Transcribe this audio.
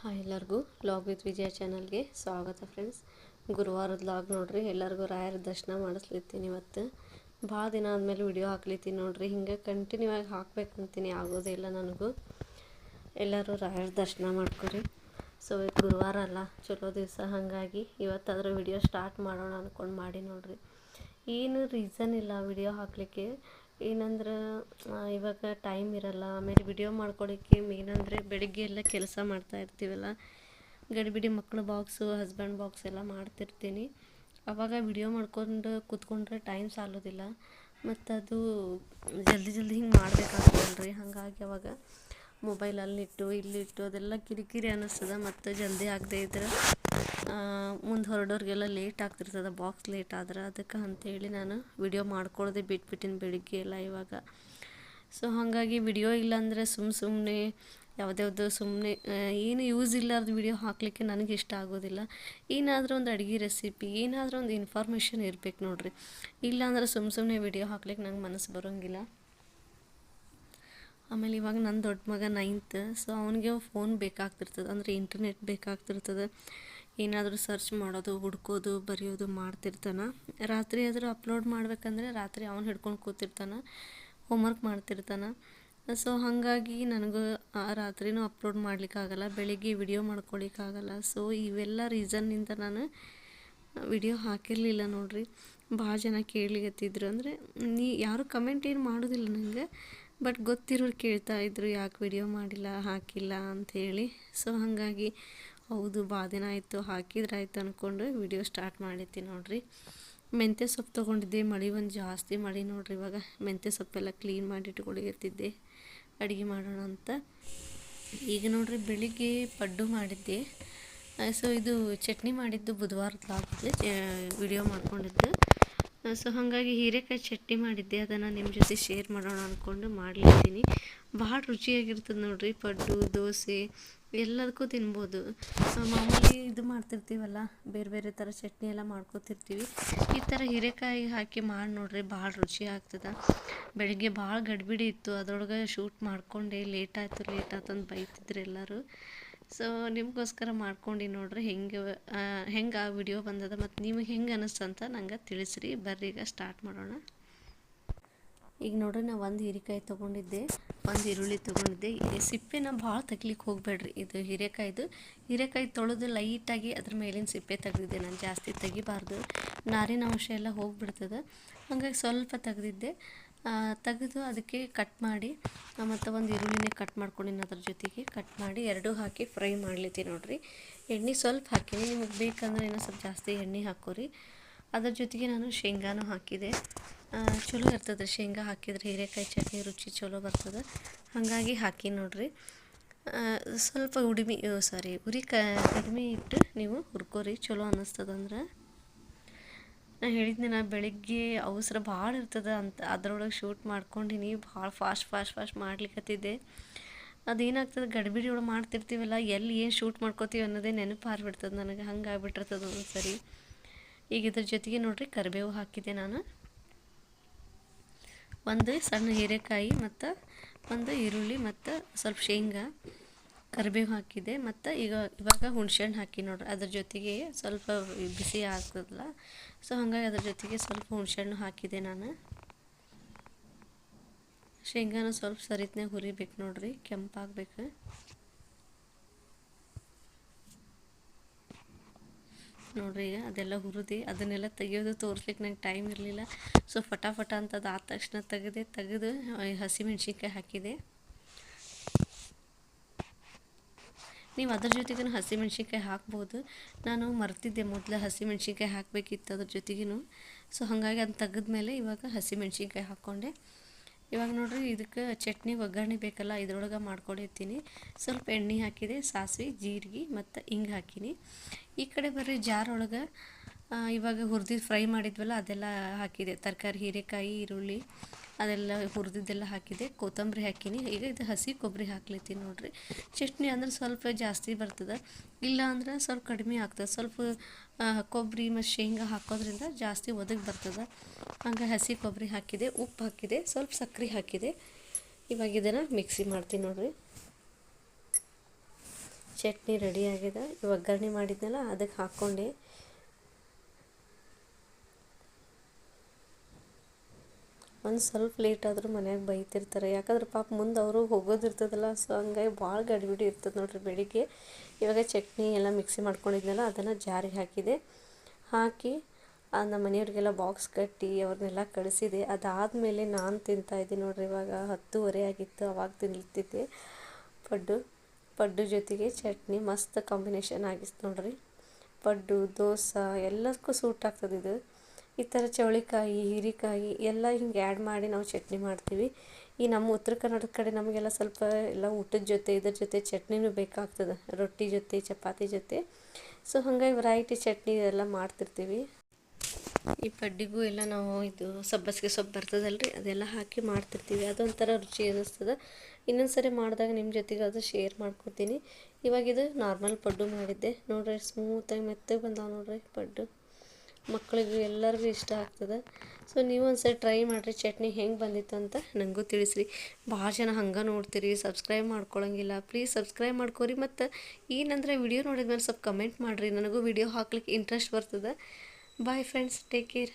Hi ಎಲ್ಲರಿಗೂ. Log with ವಿಜಯ ಚಾನಲ್ಗೆ ಸ್ವಾಗತ ಫ್ರೆಂಡ್ಸ್ ಗುರುವಾರದ ಲಾಗ್ ನೋಡ್ರಿ, ಎಲ್ಲರಿಗೂ ರಾಯರ ದರ್ಶನ ಮಾಡಿಸ್ಲಿತ್ತೀನಿ ಇವತ್ತು. ಭಾಳ ದಿನ ಆದಮೇಲೆ ವಿಡಿಯೋ ಹಾಕ್ಲಿತ್ತೀನಿ ನೋಡ್ರಿ. ಹಿಂಗೆ ಕಂಟಿನ್ಯೂ ಆಗಿ ಹಾಕ್ಬೇಕಂತೀನಿ ಆಗೋದೇ ಇಲ್ಲ ನನಗೂ. ಎಲ್ಲರೂ ರಾಯರ ದರ್ಶನ ಮಾಡ್ಕೊರಿ. ಸೊ ಇವತ್ತು ಗುರುವಾರ ಅಲ್ಲ, ಚಲೋ ದಿವಸ. ಹಾಗಾಗಿ ಇವತ್ತಾದರೂ ವಿಡಿಯೋ ಸ್ಟಾರ್ಟ್ ಮಾಡೋಣ ಅಂದ್ಕೊಂಡು ಮಾಡಿ ನೋಡ್ರಿ. ಏನು ರೀಸನ್ ಇಲ್ಲ ವಿಡಿಯೋ ಹಾಕಲಿಕ್ಕೆ. ಏನಂದ್ರೆ ಇವಾಗ ಟೈಮ್ ಇರಲ್ಲ. ಆಮೇಲೆ ವಿಡಿಯೋ ಮಾಡ್ಕೊಳ್ಳಿಕ್ಕೆ ಮೇನ್ ಅಂದರೆ ಬೆಳಿಗ್ಗೆ ಎಲ್ಲ ಕೆಲಸ ಮಾಡ್ತಾ ಇರ್ತೀವಲ್ಲ. ಗಡಿಬಿಡಿ ಮಕ್ಕಳು ಬಾಕ್ಸು ಹಸ್ಬೆಂಡ್ ಬಾಕ್ಸ್ ಎಲ್ಲ ಮಾಡ್ತಿರ್ತೀನಿ. ಅವಾಗ ವಿಡಿಯೋ ಮಾಡ್ಕೊಂಡು ಕೂತ್ಕೊಂಡ್ರೆ ಟೈಮ್ ಸಾಲೋದಿಲ್ಲ. ಮತ್ತು ಅದು ಜಲ್ದಿ ಜಲ್ದಿ ಹಿಂಗೆ ಮಾಡ್ಬೇಕಾಗ್ತದಲ್ರಿ. ಹಾಗಾಗಿ ಅವಾಗ ಮೊಬೈಲ್ ಅಲ್ಲಿಟ್ಟು, ಇಲ್ಲಿಟ್ಟು ಅದೆಲ್ಲ ಕಿರಿಕಿರಿ ಅನ್ನಿಸ್ತದ ಮತ್ತು ಜಲ್ದಿ ಆಗದೆ ಇದ್ರೆ ಮುಂದೆ ಹೊರಡೋರಿಗೆಲ್ಲ ಲೇಟ್ ಆಗ್ತಿರ್ತದೆ ಬಾಕ್ಸ್ ಲೇಟ್ ಆದ್ರೆ ಅದಕ್ಕೆ ಅಂತೇಳಿ ನಾನು ವಿಡಿಯೋ ಮಾಡ್ಕೊಳ್ಳೋದೇ ಬಿಟ್ಬಿಟ್ಟಿನಿ ಬೆಳಿಗ್ಗೆ ಎಲ್ಲ ಇವಾಗ. ಸೊ ಹಾಗಾಗಿ ವಿಡಿಯೋ ಇಲ್ಲಾಂದರೆ ಸುಮ್ಮ ಸುಮ್ಮನೆ ಯಾವುದ್ಯಾವ್ದು ಸುಮ್ಮನೆ ಏನು ಯೂಸ್ ಇಲ್ಲಾರ್ದು ವಿಡಿಯೋ ಹಾಕಲಿಕ್ಕೆ ನನಗೆ ಇಷ್ಟ ಆಗೋದಿಲ್ಲ. ಏನಾದರೂ ಒಂದು ಅಡುಗೆ ರೆಸಿಪಿ ಏನಾದರೂ ಒಂದು ಇನ್ಫಾರ್ಮೇಷನ್ ಇರಬೇಕು ನೋಡ್ರಿ. ಇಲ್ಲಾಂದ್ರೆ ಸುಮ್ಮ ಸುಮ್ಮನೆ ವಿಡಿಯೋ ಹಾಕ್ಲಿಕ್ಕೆ ನಂಗೆ ಮನಸ್ಸು ಬರೋಂಗಿಲ್ಲ. ಆಮೇಲೆ ಇವಾಗ ನನ್ನ ದೊಡ್ಡ ಮಗ ನೈನ್ತ್ ಸೊ ಅವನಿಗೆ ಫೋನ್ ಬೇಕಾಗ್ತಿರ್ತದೆ, ಅಂದರೆ ಇಂಟರ್ನೆಟ್ ಬೇಕಾಗ್ತಿರ್ತದೆ. ಏನಾದರೂ ಸರ್ಚ್ ಮಾಡೋದು, ಹುಡ್ಕೋದು, ಬರೆಯೋದು ಮಾಡ್ತಿರ್ತಾನೆ. ರಾತ್ರಿ ಆದರೂ ಅಪ್ಲೋಡ್ ಮಾಡಬೇಕಂದ್ರೆ ರಾತ್ರಿ ಅವನು ಹಿಡ್ಕೊಂಡು ಕೂತಿರ್ತಾನೆ ಹೋಮ್ವರ್ಕ್ ಮಾಡ್ತಿರ್ತಾನೆ. ಸೊ ಹಾಗಾಗಿ ನನಗೂ ಆ ರಾತ್ರಿನೂ ಅಪ್ಲೋಡ್ ಮಾಡಲಿಕ್ಕಾಗಲ್ಲ, ಬೆಳಿಗ್ಗೆ ವಿಡಿಯೋ ಮಾಡ್ಕೊಳಿಕ್ಕಾಗಲ್ಲ. ಸೊ ಇವೆಲ್ಲ ರೀಸನ್ನಿಂದ ನಾನು ವಿಡಿಯೋ ಹಾಕಿರಲಿಲ್ಲ ನೋಡಿರಿ. ಭಾಳ ಜನ ಕೇಳಲಿಗತ್ತಿದ್ರು ಅಂದರೆ, ನೀ ಯಾರು ಕಮೆಂಟ್ ಏನು ಮಾಡೋದಿಲ್ಲ ನನಗೆ ಬಟ್ ಗೊತ್ತಿರೋರು ಕೇಳ್ತಾ ಇದ್ರು, ಯಾಕೆ ವಿಡಿಯೋ ಮಾಡಿಲ್ಲ, ಹಾಕಿಲ್ಲ ಅಂಥೇಳಿ ಸೊ ಹಾಗಾಗಿ ಹೌದು, ಬಾ, ದಿನ ಆಯಿತು ಹಾಕಿದ್ರಾಯ್ತು ಅಂದ್ಕೊಂಡು ವಿಡಿಯೋ ಸ್ಟಾರ್ಟ್ ಮಾಡಿದ್ದೆ ನೋಡಿರಿ. ಮೆಂತ್ಯ ಸೊಪ್ಪು ತೊಗೊಂಡಿದ್ದೆ, ಮಳೆ ಒಂದು ಜಾಸ್ತಿ ಮಳೆ ನೋಡ್ರಿ ಇವಾಗ. ಮೆಂತ್ಯ ಸೊಪ್ಪೆಲ್ಲ ಕ್ಲೀನ್ ಮಾಡಿ ಅಡುಗೆ ಮಾಡೋಣ ಅಂತ. ಈಗ ನೋಡಿರಿ, ಬೆಳಿಗ್ಗೆ ಪಡ್ಡು ಮಾಡಿದ್ದೆ. ಸೊ ಇದು ಚಟ್ನಿ ಮಾಡಿದ್ದು ಬುಧವಾರದ ಲಾಗಲ್ಲಿ ವಿಡಿಯೋ ಮಾಡ್ಕೊಂಡಿದ್ದು. ಸೊ ಹಾಗಾಗಿ ಹೀರೆಕಾಯಿ ಚಟ್ನಿ ಮಾಡಿದ್ದೆ. ಅದನ್ನು ನಿಮ್ಮ ಜೊತೆ ಶೇರ್ ಮಾಡೋಣ ಅಂದ್ಕೊಂಡು ಮಾಡ್ಲಿದ್ದೀನಿ. ಭಾಳ ರುಚಿಯಾಗಿರ್ತದೆ ನೋಡ್ರಿ. ಪಡ್ಡು, ದೋಸೆ ಎಲ್ಲದಕ್ಕೂ ತಿನ್ಬೋದು. ಮಾಮೂಲಿ ಇದು ಮಾಡ್ತಿರ್ತೀವಲ್ಲ, ಬೇರೆ ಬೇರೆ ಥರ ಚಟ್ನಿ ಎಲ್ಲ ಮಾಡ್ಕೊತಿರ್ತೀವಿ. ಈ ಥರ ಹೀರೆಕಾಯಿ ಹಾಕಿ ಮಾಡಿ ನೋಡ್ರಿ, ಭಾಳ ರುಚಿ ಆಗ್ತದೆ. ಬೆಳಿಗ್ಗೆ ಭಾಳ ಗಡ್ಬಿಡಿ ಇತ್ತು. ಅದ್ರೊಳಗೆ ಶೂಟ್ ಮಾಡ್ಕೊಂಡೆ. ಲೇಟ್ ಆಯಿತು, ಲೇಟ್ ಆಯ್ತು ಅಂತ ಬೈತಿದ್ರು ಎಲ್ಲರೂ. ಸೊ ನಿಮಗೋಸ್ಕರ ಮಾಡ್ಕೊಂಡು ನೋಡ್ರಿ ಹೆಂಗೆ ಹೆಂಗೆ ಆ ವಿಡಿಯೋ ಬಂದದ ಮತ್ತು ನಿಮಗೆ ಹೆಂಗೆ ಅನಿಸ್ತು ಅಂತ ನಂಗೆ ತಿಳಿಸ್ರಿ. ಬರ್ರಿ ಈಗ ಸ್ಟಾರ್ಟ್ ಮಾಡೋಣ. ಈಗ ನೋಡ್ರಿ ನಾ ಒಂದು ಹೀರೆಕಾಯಿ ತೊಗೊಂಡಿದ್ದೆ, ಒಂದು ಈರುಳ್ಳಿ ತೊಗೊಂಡಿದ್ದೆ. ಸಿಪ್ಪೆನ ಭಾಳ ತೆಗ್ಲಿಕ್ಕೆ ಹೋಗಬೇಡ್ರಿ. ಇದು ಹೀರೆಕಾಯ್ದು. ಹೀರೆಕಾಯಿ ತೊಳೆದು ಲೈಟಾಗಿ ಅದ್ರ ಮೇಲಿನ ಸಿಪ್ಪೆ ತೆಗೆದಿದ್ದೆ. ನಾನು ಜಾಸ್ತಿ ತೆಗಿಬಾರ್ದು. ನಾರಿನ ಅಂಶ ಎಲ್ಲ ಹೋಗಿಬಿಡ್ತದೆ. ಹಾಗಾಗಿ ಸ್ವಲ್ಪ ತೆಗೆದಿದ್ದೆ. ತೆಗೆದು ಅದಕ್ಕೆ ಕಟ್ ಮಾಡಿ ಮತ್ತು ಒಂದು ಈರುಳ್ಳಿನೇ ಕಟ್ ಮಾಡ್ಕೊಂಡಿನಿ ಅದ್ರ ಜೊತೆಗೆ. ಕಟ್ ಮಾಡಿ ಎರಡೂ ಹಾಕಿ ಫ್ರೈ ಮಾಡ್ಲಿತ್ತಿ ನೋಡಿರಿ. ಎಣ್ಣೆ ಸ್ವಲ್ಪ ಹಾಕೀನಿ ನಿಮಗೆ ಬೇಕಂದ್ರೆ ಇನ್ನೂ ಸ್ವಲ್ಪ ಜಾಸ್ತಿ ಎಣ್ಣೆ ಹಾಕೋರಿ. ಅದ್ರ ಜೊತೆಗೆ ನಾನು ಶೇಂಗಾನು ಹಾಕಿದೆ. ಚಲೋ ಇರ್ತದೆ ರೀ ಶೇಂಗಾ ಹಾಕಿದ್ರೆ ಹೀರೆಕಾಯಿ ಚಟ್ನಿ ರುಚಿ ಚಲೋ ಬರ್ತದೆ. ಹಾಗಾಗಿ ಹಾಕಿ ನೋಡಿರಿ. ಸ್ವಲ್ಪ ಉಡಿಮಿ ಸಾರಿ ಉರಿ ಕ ಕಡಿಮೆ ಇಟ್ಟು ನೀವು ಹುರ್ಕೋರಿ. ಚಲೋ ಅನ್ನಿಸ್ತದೆ ಅಂದ್ರೆ ನಾ ಹೇಳಿದ್ನೆ ನಾ ಬೆಳಿಗ್ಗೆ ಅವಸರ ಭಾಳ ಇರ್ತದೆ ಅಂತ, ಅದ್ರೊಳಗೆ ಶೂಟ್ ಮಾಡ್ಕೊಂಡಿನಿ, ಭಾಳ ಫಾಸ್ಟ್ ಫಾಸ್ಟ್ ಫಾಸ್ಟ್ ಮಾಡ್ಲಿಕ್ಕತ್ತಿದ್ದೆ ಅದೇನಾಗ್ತದೆ, ಗಡಿಬಿಡಿ ಒಳಗೆ ಮಾಡ್ತಿರ್ತೀವಲ್ಲ, ಎಲ್ಲಿ ಏನು ಶೂಟ್ ಮಾಡ್ಕೋತೀವಿ ಅನ್ನೋದೇ ನೆನಪು ಹಾರ್ಬಿಡ್ತದೆ ನನಗೆ ಹಂಗೆ ಆಗ್ಬಿಟ್ಟಿರ್ತದೆ ಒಂದೊಂದು ಸರಿ ಈಗ ಇದ್ರ ಜೊತೆಗೆ ನೋಡ್ರಿ, ಕರಿಬೇವು ಹಾಕಿದೆ ನಾನು. ಒಂದು ಸಣ್ಣ ಹೀರೆಕಾಯಿ ಮತ್ತು ಒಂದು ಈರುಳ್ಳಿ ಮತ್ತು ಸ್ವಲ್ಪ ಶೇಂಗಾ. ಕರಿಬೇವು ಹಾಕಿದೆ, ಮತ್ತು ಈಗ ಇವಾಗ ಹುಣ್ಸೆಹಣ್ಣು ಹಾಕಿ ನೋಡ್ರಿ, ಅದ್ರ ಜೊತೆಗೆ ಸ್ವಲ್ಪ ಬಿಸಿ ಆಗ್ತದಲ್ಲ ಸೊ ಹಾಗಾಗಿ ಅದ್ರ ಜೊತೆಗೆ ಸ್ವಲ್ಪ ಹುಣ್ಸೆಹಣ್ಣು ಹಾಕಿದೆ ನಾನು. ಶೇಂಗಾನ ಸ್ವಲ್ಪ ಸರಿತ್ನಾಗ ಹುರಿಬೇಕು ನೋಡ್ರಿ, ಕೆಂಪಾಗಬೇಕು. ನೋಡ್ರಿ ಈಗ ಅದೆಲ್ಲ ಹುರಿದು ಅದನ್ನೆಲ್ಲ ತೆಗಿಯೋದು ತೋರಿಸ್ಲಿಕ್ಕೆ ನಂಗೆ ಟೈಮ್ ಇರಲಿಲ್ಲ ಸೊ ಫಟಾಫಟ ಅಂತ ತಕ್ಷಣ ತೆಗೆದೆ, ತೆಗೆದು, ಹಸಿಮೆಣ್ಸಿನ್ಕಾಯಿ ಹಾಕಿದೆ. ನೀವು ಅದ್ರ ಜೊತೆಗೂ ಹಸಿಮೆಣ್ಸಿನ್ಕಾಯಿ ಹಾಕ್ಬೋದು. ನಾನು ಮರ್ತಿದ್ದೆ ಮೊದಲು ಹಸಿಮೆಣ್ಸಿನ್ಕಾಯಿ ಹಾಕಬೇಕಿತ್ತು ಅದ್ರ ಜೊತೆಗೂ ಸೊ ಹಾಗಾಗಿ ಅದು ತೆಗೆದ್ಮೇಲೆ ಇವಾಗ ಹಸಿಮೆಣ್ಸಿನ್ಕಾಯಿ ಹಾಕ್ಕೊಂಡೆ. ಇವಾಗ ನೋಡ್ರಿ ಇದಕ್ಕೆ ಚಟ್ನಿ ಒಗ್ಗರಣೆ ಬೇಕಲ್ಲ ಇದ್ರೊಳಗೆ ಮಾಡ್ಕೊಂಡಿರ್ತೀನಿ. ಸ್ವಲ್ಪ ಎಣ್ಣೆ ಹಾಕಿದೆ ಸಾಸಿವೆ ಜೀರಿಗೆ ಮತ್ತು ಹಿಂಗೆ ಹಾಕಿನಿ. ಈ ಕಡೆ ಬರ್ರಿ ಜಾರ್ ಒಳಗೆ ಆ, ಇವಾಗ ಹುರ್ದಿದ್ದು ಫ್ರೈ ಮಾಡಿದ್ವಲ್ಲ, ಅದೆಲ್ಲ ಹಾಕಿದೆ. ತರಕಾರಿ, ಹೀರೆಕಾಯಿ, ಈರುಳ್ಳಿ, ಅದೆಲ್ಲ ಹುರಿದಿದ್ದೆಲ್ಲ ಹಾಕಿದೆ. ಕೊತ್ತಂಬರಿ ಹಾಕೀನಿ. ಈಗ ಇದು ಹಸಿ ಕೊಬ್ಬರಿ ಹಾಕ್ಲತ್ತೀನಿ ನೋಡ್ರಿ. ಚಟ್ನಿ ಅಂದ್ರೆ ಸ್ವಲ್ಪ ಜಾಸ್ತಿ ಬರ್ತದೆ. ಇಲ್ಲ ಅಂದ್ರೆ ಸ್ವಲ್ಪ ಕಡಿಮೆ ಆಗ್ತದೆ. ಸ್ವಲ್ಪ ಕೊಬ್ಬರಿ ಮತ್ತು ಶೇಂಗಾ ಹಾಕೋದ್ರಿಂದ ಜಾಸ್ತಿ ಒದಗಿ ಬರ್ತದೆ. ಹಂಗೆ ಹಸಿ ಕೊಬ್ಬರಿ ಹಾಕಿದೆ, ಉಪ್ಪು ಹಾಕಿದೆ, ಸ್ವಲ್ಪ ಸಕ್ಕರೆ ಹಾಕಿದೆ. ಇವಾಗ ಇದನ್ನು ಮಿಕ್ಸಿ ಮಾಡ್ತೀನಿ ನೋಡ್ರಿ. ಚಟ್ನಿ ರೆಡಿ ಆಗಿದೆ. ಒಗ್ಗರಣೆ ಮಾಡಿದ್ನಲ್ಲ ಅದಕ್ಕೆ ಹಾಕ್ಕೊಂಡೆ ಒಂದು ಸ್ವಲ್ಪ ಲೇಟ್ ಆದರೂ ಮನ್ಯಾಗ ಬೈತಿರ್ತಾರೆ. ಯಾಕಂದ್ರೆ ಪಾಪ ಮುಂದೆ ಅವರು ಹೋಗೋದಿರ್ತದಲ್ಲ ಸೊ ಹಂಗಾಗಿ ಭಾಳ ಗಡಿಬಿಡಿ ಇರ್ತದೆ ನೋಡಿರಿ ಬೆಳಿಗ್ಗೆ. ಇವಾಗ ಚಟ್ನಿ ಎಲ್ಲ ಮಿಕ್ಸಿ ಮಾಡ್ಕೊಂಡಿದ್ನಲ್ಲ, ಅದನ್ನು ಜಾರಿಗೆ ಹಾಕಿದೆ. ಹಾಕಿ ನಮ್ಮ ಮನೆಯವ್ರಿಗೆಲ್ಲ ಬಾಕ್ಸ್ ಕಟ್ಟಿ ಅವ್ರನ್ನೆಲ್ಲ ಕಳಿಸಿದೆ. ಅದಾದಮೇಲೆ ನಾನು ತಿಂತಾಯಿದ್ದೀನಿ ನೋಡಿರಿ, ಇವಾಗ ಹತ್ತುವರೆ ಆಗಿತ್ತು, ಅವಾಗ ತಿನ್ಲಿತ್ತಿದ್ದೆ ಪಡ್ಡು ಪಡ್ಡು ಜೊತೆಗೆ ಚಟ್ನಿ, ಮಸ್ತ್ ಕಾಂಬಿನೇಷನ್ ಆಗಿತ್ತು ನೋಡ್ರಿ. ಪಡ್ಡು, ದೋಸೆ ಎಲ್ಲದಕ್ಕೂ ಸೂಟ್ ಆಗ್ತದೆ ಇದು. ಈ ಥರ ಚೌಳಿಕಾಯಿ, ಹೀರೆಕಾಯಿ ಎಲ್ಲ ಹಿಂಗೆ ಆ್ಯಡ್ ಮಾಡಿ ನಾವು ಚಟ್ನಿ ಮಾಡ್ತೀವಿ. ಈ ನಮ್ಮ ಉತ್ತರ ಕರ್ನಾಟಕ ಕಡೆ ನಮಗೆಲ್ಲ ಸ್ವಲ್ಪ ಎಲ್ಲ ಊಟದ ಜೊತೆ, ಇದ್ರ ಜೊತೆ ಚಟ್ನಿನೂ ಬೇಕಾಗ್ತದೆ. ರೊಟ್ಟಿ ಜೊತೆ, ಚಪಾತಿ ಜೊತೆ. ಸೊ ಹಾಗಾಗಿ ವೆರೈಟಿ ಚಟ್ನಿ ಎಲ್ಲ ಮಾಡ್ತಿರ್ತೀವಿ. ಈ ಪಡ್ಡಿಗೂ ಎಲ್ಲ ನಾವು ಇದು ಸಬ್ಬಸಿಗೆ ಸೊಪ್ಪು ಬರ್ತದಲ್ರಿ, ಅದೆಲ್ಲ ಹಾಕಿ ಮಾಡ್ತಿರ್ತೀವಿ. ಅದೊಂಥರ ರುಚಿ ಅನ್ನಿಸ್ತದೆ. ಇನ್ನೊಂದು ಸರಿ ಮಾಡಿದಾಗ ನಿಮ್ಮ ಜೊತೆಗೆ ಅದು ಶೇರ್ ಮಾಡ್ಕೊತೀನಿ. ಇವಾಗ ಇದು ನಾರ್ಮಲ್ ಪಡ್ಡು ಮಾಡಿದ್ದೆ. ನೋಡ್ರಿ ಸ್ಮೂತಾಗಿ ಮೆತ್ತಗೆ ಬಂದಾವೆ ನೋಡ್ರಿ ಪಡ್ಡು. ಮಕ್ಕಳಿಗೂ ಎಲ್ಲರಿಗೂ ಇಷ್ಟ ಆಗ್ತದೆ. ಸೊ ನೀವು ಒಂದ್ಸರಿ ಟ್ರೈ ಮಾಡಿರಿ, ಚಟ್ನಿ ಹೆಂಗೆ ಬಂದಿತ್ತು ಅಂತ ನನಗೂ ತಿಳಿಸ್ರಿ. ಭಾಳ ಜನ ಹಂಗೆ ನೋಡ್ತೀರಿ ಸಬ್ಸ್ಕ್ರೈಬ್ ಮಾಡ್ಕೊಳಂಗಿಲ್ಲ. ಪ್ಲೀಸ್ ಸಬ್ಸ್ಕ್ರೈಬ್ ಮಾಡ್ಕೊರಿ ಮತ್ತು ಏನಂದರೆ ವಿಡಿಯೋ ನೋಡಿದ್ಮೇಲೆ ಸ್ವಲ್ಪ ಕಮೆಂಟ್ ಮಾಡಿರಿ. ನನಗೂ ವಿಡಿಯೋ ಹಾಕ್ಲಿಕ್ಕೆ ಇಂಟ್ರೆಸ್ಟ್ ಬರ್ತದೆ. Bye friends take care